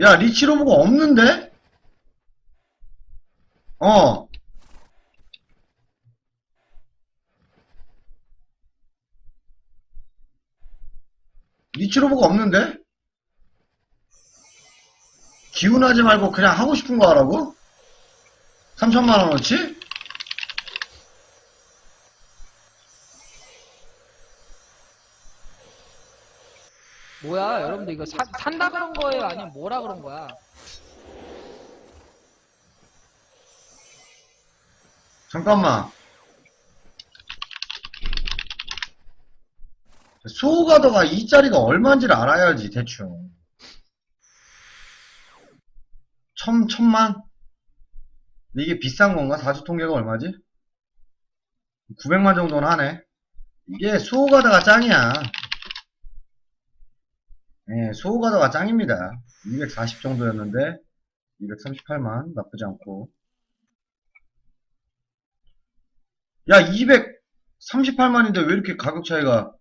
야, 리치로브가 없는데? 어. 리치로브가 없는데? 기운하지 말고 그냥 하고 싶은 거 하라고? 3천만원어치? 뭐야, 여러분들 이거 사- 산다 그런 거예요? 아니면 뭐라 그런 거야? 잠깐만. 수호가더가 이 자리가 얼마인지를 알아야지, 대충. 천, 천만? 이게 비싼 건가? 사주 통계가 얼마지? 900만 정도는 하네. 이게 수호가더가 짱이야. 예, 수호가더가 짱입니다. 240 정도였는데, 238만, 나쁘지 않고. 야, 238만인데 왜 이렇게 가격 차이가.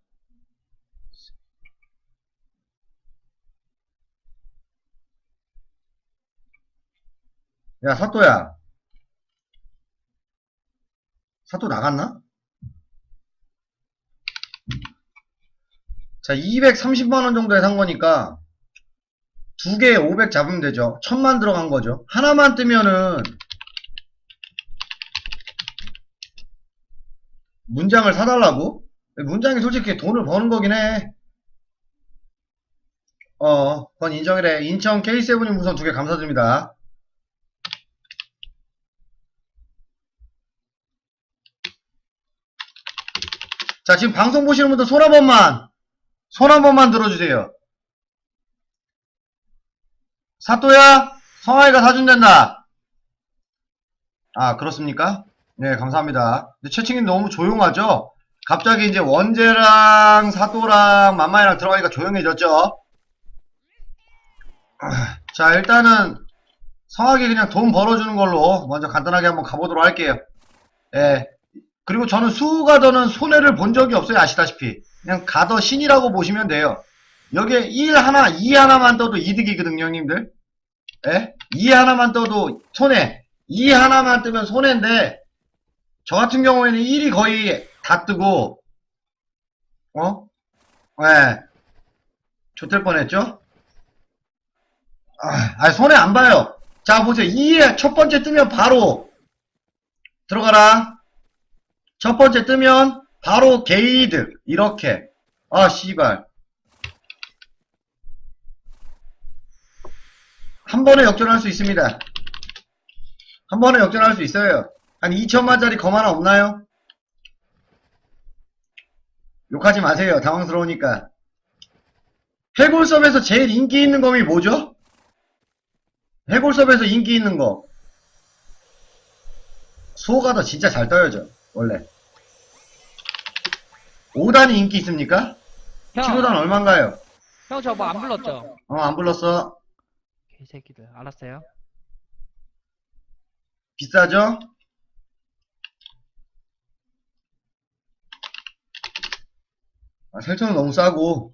야, 사또야. 사또 나갔나? 자, 230만원 정도에 산 거니까, 두 개에 500 잡으면 되죠. 천만 들어간 거죠. 하나만 뜨면은, 문장을 사달라고? 문장이 솔직히 돈을 버는 거긴 해. 어, 그건 인정이래. 인천 K7이 우선 두 개 감사드립니다. 자, 지금 방송 보시는 분들 손 한 번만, 손 한 번만 들어주세요. 사또야, 성아이가 사준단다. 아, 그렇습니까? 네, 감사합니다. 근데 채팅이 너무 조용하죠? 갑자기 이제 원재랑 사도랑 맘마이랑 들어가니까 조용해졌죠? 아, 자, 일단은 성하게 그냥 돈 벌어주는 걸로 먼저 간단하게 한번 가보도록 할게요. 예. 그리고 저는 수가더는 손해를 본 적이 없어요. 아시다시피. 그냥 가더 신이라고 보시면 돼요. 여기에 1 하나, 2 하나만 떠도 이득이거든요, 형님들. 예? 2 하나만 떠도 손해. 2 하나만 뜨면 손해인데, 저 같은 경우에는 1이 거의 다 뜨고, 어? 예. 좋될 뻔했죠? 아, 손해 안 봐요. 자, 보세요. 2에 첫 번째 뜨면 바로, 들어가라. 첫 번째 뜨면, 바로 게이드. 이렇게. 아, 씨발. 한 번에 역전할 수 있습니다. 한 번에 역전할 수 있어요. 한 2천만짜리 검 하나 없나요? 욕하지 마세요. 당황스러우니까. 해골섭에서 제일 인기 있는 검이 뭐죠? 해골섭에서 인기 있는 거. 수호가 더 진짜 잘 떠야죠. 원래. 5단이 인기 있습니까? 형, 7호단 얼만가요? 형 저 뭐 안 불렀죠? 어, 안 불렀어. 개새끼들, 알았어요. 비싸죠? 아, 설정은 너무 싸고.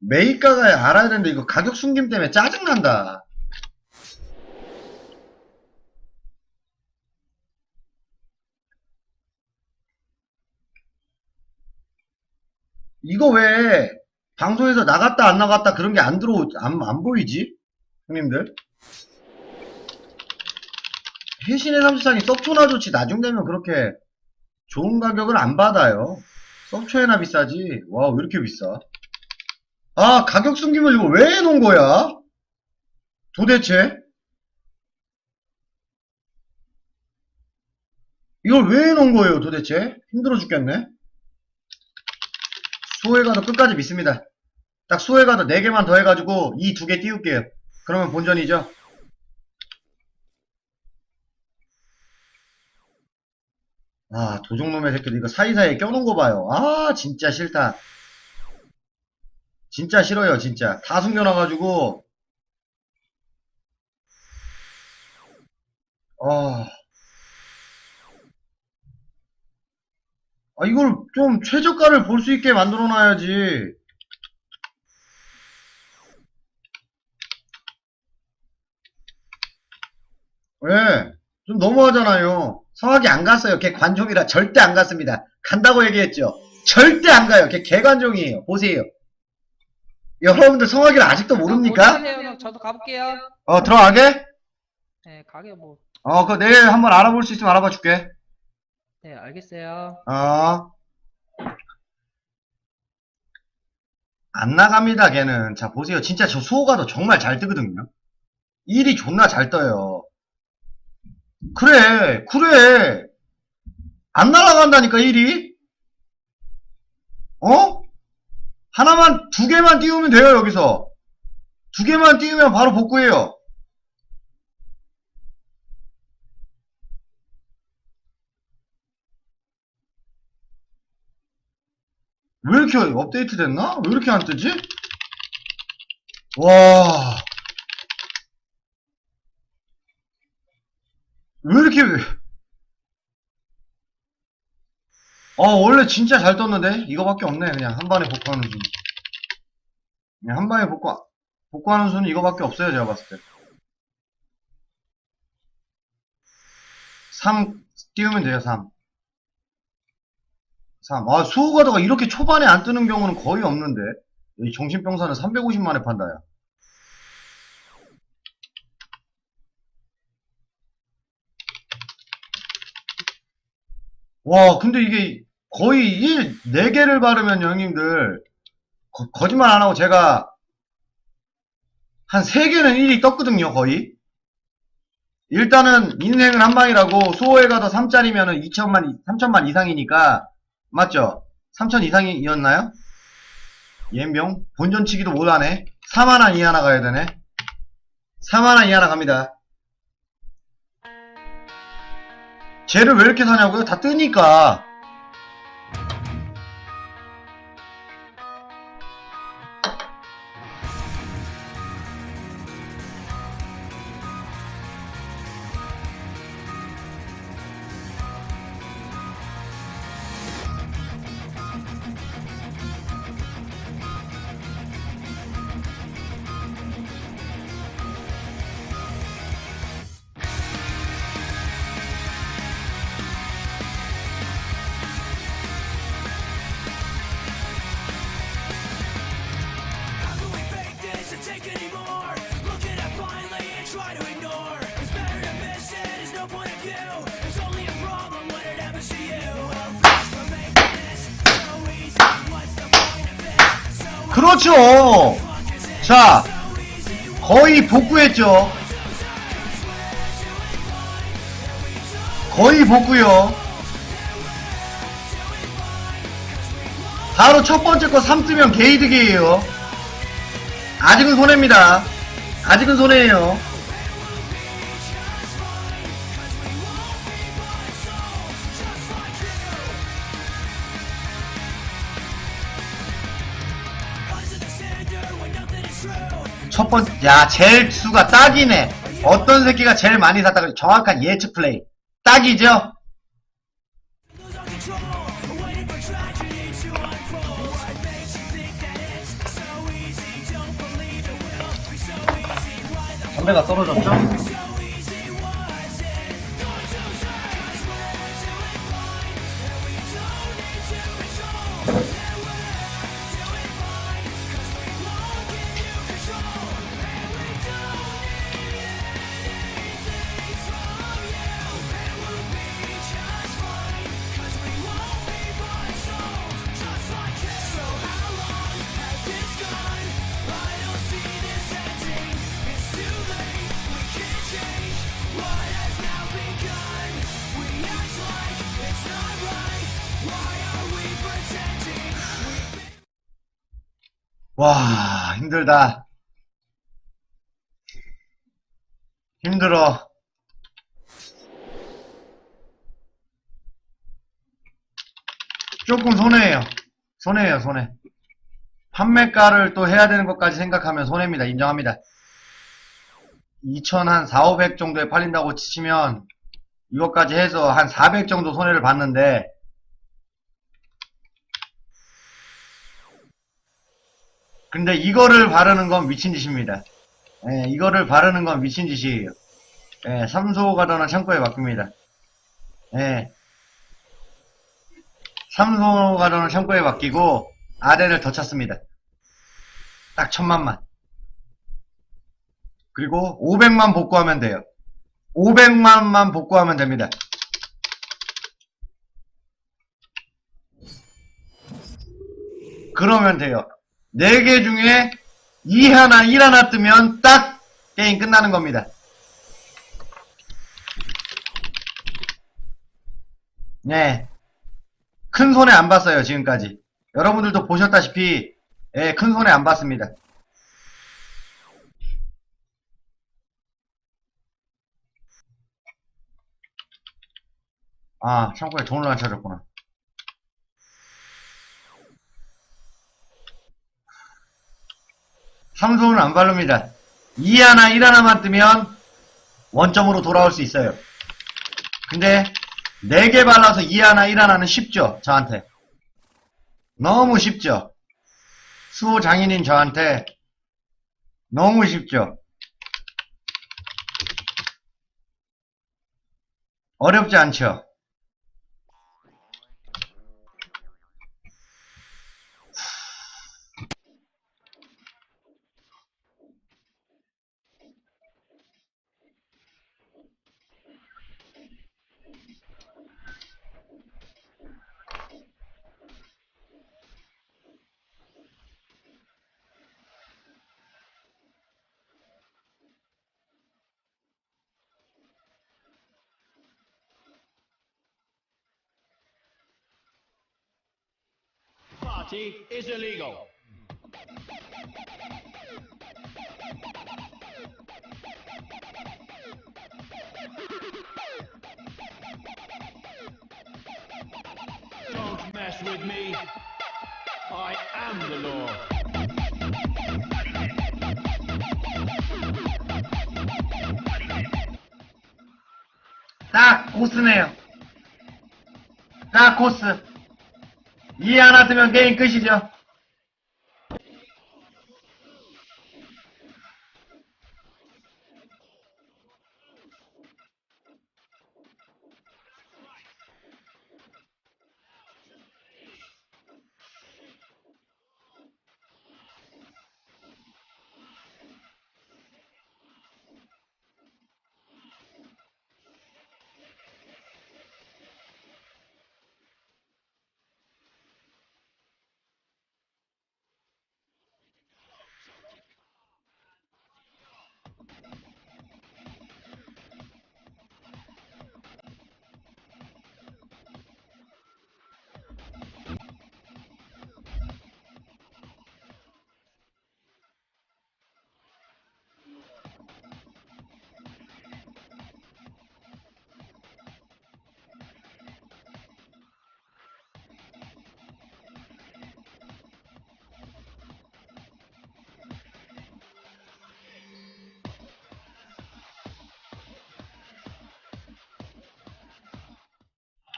매입가가 알아야 되는데 이거 가격 숨김 때문에 짜증난다. 이거 왜 방송에서 나갔다 안 나갔다 그런 게 안 들어 안, 안 보이지? 형님들? 해신의 34이 섭초나 좋지 나중 되면 그렇게 좋은 가격을 안 받아요. 섭초에나 비싸지? 와 왜 이렇게 비싸? 아 가격 숨김을 이거 왜 해놓은 거야? 도대체? 이걸 왜 해놓은 거예요 도대체? 힘들어 죽겠네 수호해가도 끝까지 믿습니다 딱 수호해가도 4개만 더 해가지고 이 두 개 띄울게요 그러면 본전이죠 아, 도둑놈의 새끼들 이거 사이사이에 껴놓은 거 봐요. 아, 진짜 싫다. 진짜 싫어요, 진짜. 다 숨겨놔가지고. 아. 아, 이걸 좀 최저가를 볼 수 있게 만들어 놔야지. 예, 네, 좀 너무하잖아요. 성악이 안 갔어요. 걔 관종이라 절대 안 갔습니다. 간다고 얘기했죠. 절대 안 가요. 걔 개관종이에요. 보세요. 여러분들 성악이를 아직도 모릅니까? 아, 저도 가볼게요. 어, 들어가게? 네, 가게 뭐. 어, 그 내일 한번 알아볼 수 있으면 알아봐 줄게. 네, 알겠어요. 어. 안 나갑니다, 걔는. 자, 보세요. 진짜 저 수호가도 정말 잘 뜨거든요. 일이 존나 잘 떠요. 그래, 그래. 안 날아간다니까, 일이. 어? 하나만, 두 개만 띄우면 돼요, 여기서. 두 개만 띄우면 바로 복구해요. 왜 이렇게 업데이트 됐나? 왜 이렇게 안 뜨지? 와. 왜 이렇게, 아, 원래 진짜 잘 떴는데? 이거밖에 없네. 그냥 한 번에 복구하는 순. 그냥 한 방에 복구, 복구하는 순 이거밖에 없어요. 제가 봤을 때. 3 띄우면 돼요, 3. 3. 아, 수호가다가 이렇게 초반에 안 뜨는 경우는 거의 없는데. 이 정신병사는 350만에 판다, 야. 와, 근데 이게 거의 1, 4개를 바르면 형님들, 거, 짓말안 하고 제가 한 3개는 1이 떴거든요, 거의. 일단은 인생은 한 방이라고 수호에 가도 3짜리면은 2천만, 3천만 이상이니까, 맞죠? 3천 이상이었나요? 옌병? 본전치기도 못하네. 4만원 이하나 가야 되네. 4만원 이하나 갑니다. 쟤를 왜 이렇게 사냐고요? 다 뜨니까. 그렇죠. 자, 거의 복구했죠. 거의 복구요. 바로 첫 번째 거 3 뜨면 게이득이에요. 아직은 손해입니다. 아직은 손해예요. 첫 번, 야, 제일 수가 딱이네. 어떤 새끼가 제일 많이 샀다고 정확한 예측 플레이. 딱이죠? 담배가 떨어졌죠? 와, 힘들다. 힘들어. 조금 손해예요. 손해예요, 손해. 판매가를 또 해야 되는 것까지 생각하면 손해입니다. 인정합니다. 2천 한 4, 500 정도에 팔린다고 치시면 이것까지 해서 한 400 정도 손해를 봤는데 근데 이거를 바르는 건 미친 짓입니다. 예, 이거를 바르는 건 미친 짓이에요. 예, 삼소 가더는 창고에 바뀝니다. 예. 삼소 가더는 창고에 바뀌고, 아덴을 더 찾습니다. 딱 천만만. 그리고 500만 복구하면 돼요. 500만만 복구하면 됩니다. 그러면 돼요. 4개 중에 2 하나, 1 하나 뜨면 딱 게임 끝나는 겁니다. 네. 큰 손해 안 봤어요, 지금까지. 여러분들도 보셨다시피, 예, 큰 손해 안 봤습니다. 아, 창고에 돈을 안 찾았구나. 삼성은 안 바릅니다. 2 하나, 1 하나만 뜨면 원점으로 돌아올 수 있어요. 근데 4개 발라서 2 하나, 1 하나는 쉽죠, 저한테. 너무 쉽죠. 수호 장인인 저한테 너무 쉽죠. 어렵지 않죠. party is illegal. Don't mess with me. I am the law. Так, вкусно. Так, вкусно. 2 하나 뜨면 게임 끝이죠.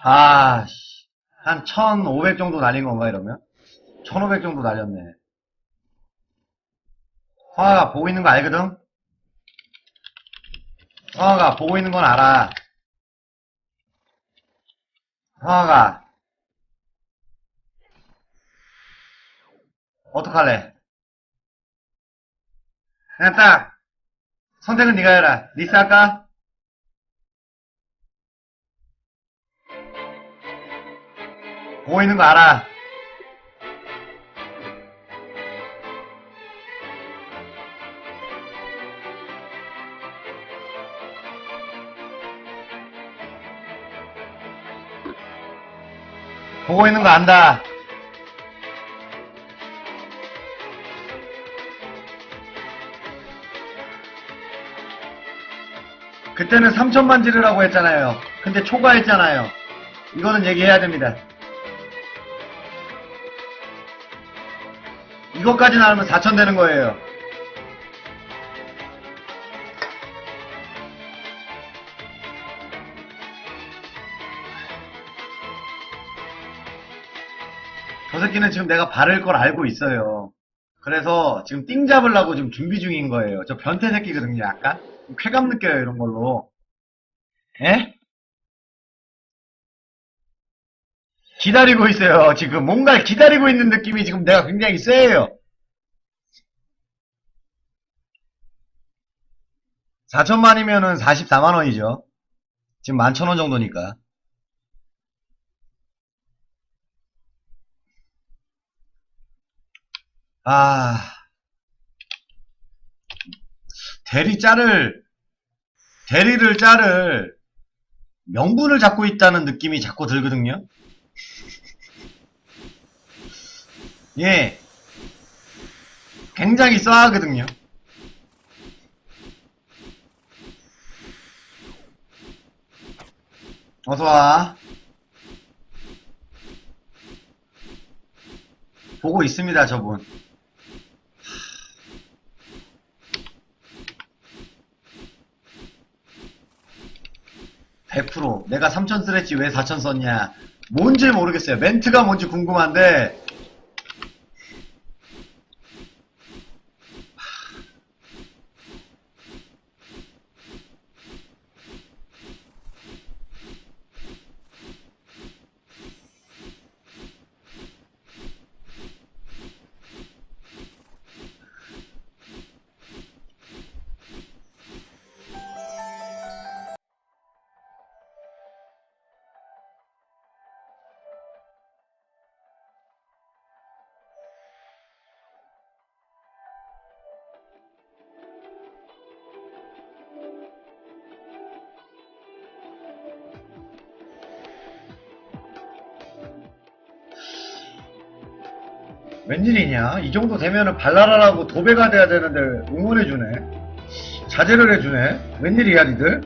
아, 씨. 한 1500 정도 날린 건가, 이러면? 1500 정도 날렸네. 성아가 보고 있는 거 알거든? 성아가 보고 있는 건 알아. 성아가. 어떡할래? 그냥 딱, 선택은 네가 해라. 리스 할까? 보고 있는 거 알아. 보고 있는 거 안다. 그때는 3천만 지르라고 했잖아요. 근데 초과했잖아요. 이거는 얘기해야 됩니다. 이것까지 나오면 4천 되는 거예요. 저 새끼는 지금 내가 바를 걸 알고 있어요. 그래서 지금 띵 잡으려고 지금 준비 중인 거예요. 저 변태 새끼거든요, 약간. 쾌감 느껴요, 이런 걸로. 예? 기다리고 있어요. 지금 뭔가 기다리고 있는 느낌이 지금 내가 굉장히 세요. 4천만이면은 44만원이죠. 지금 11,000원 정도니까. 아. 대리 짤을, 대리를 짤을 명분을 잡고 있다는 느낌이 자꾸 들거든요. 예. 굉장히 쏴하거든요. 어서와. 보고 있습니다, 저분. 100% 내가 3000 쓰랬지 왜4000 썼냐 뭔지 모르겠어요 멘트가 뭔지 궁금한데 웬일이냐? 이 정도 되면은 발랄하라고 도배가 돼야 되는데 응원해주네. 자제를 해주네. 웬일이야 니들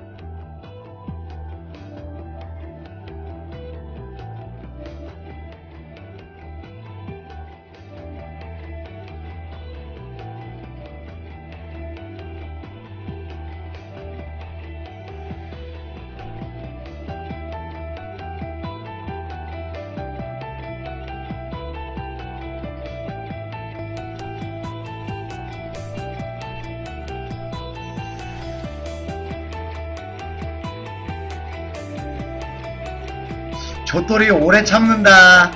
조돌이 오래 참는다.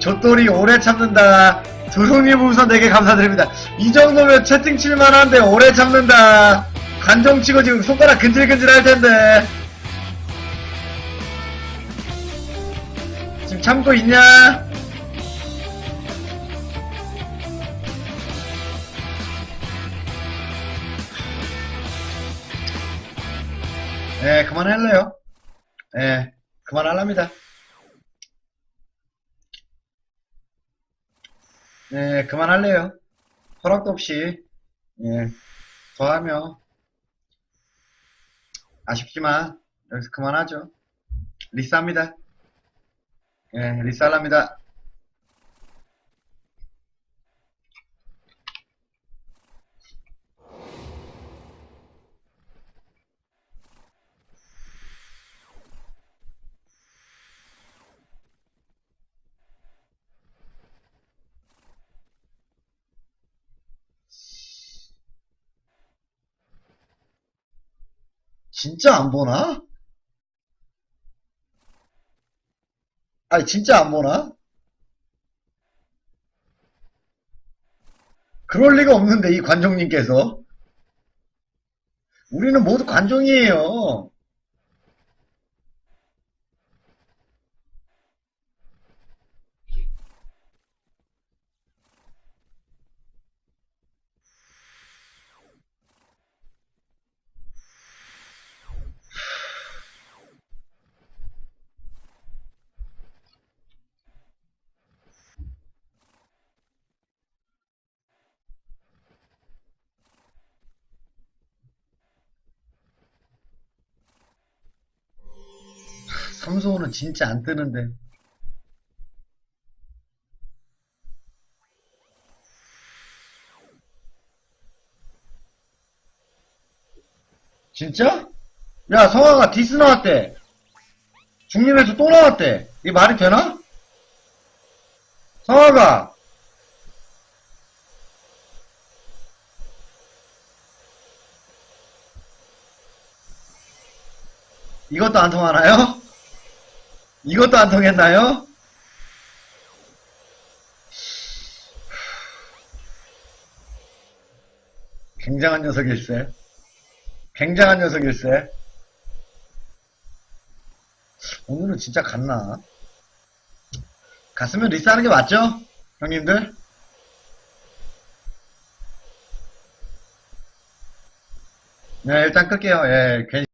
조돌이 오래 참는다. 두루님 우선 4개 감사드립니다. 이 정도면 채팅 칠만한데 오래 참는다. 관종 치고 지금 손가락 근질근질 할 텐데. 지금 참고 있냐? 예, 그만할래요. 예, 그만할랍니다. 네, 그만할래요. 허락도 없이, 예, 더하며, 아쉽지만, 여기서 그만하죠. 리스합니다. 예, 리스할랍니다. 진짜 안 보나? 아니, 진짜 안 보나? 그럴 리가 없는데, 이 관종님께서. 우리는 모두 관종이에요. 삼소호는 진짜 안 뜨는데. 진짜? 야, 성화가 디스 나왔대. 중립에서 또 나왔대. 이게 말이 되나? 성화가. 이것도 안 통하나요? 이것도 안 통했나요? 굉장한 녀석일세. 굉장한 녀석일세. 오늘은 진짜 갔나? 갔으면 리스하는 게 맞죠? 형님들? 네, 일단 끌게요. 예, 괜히.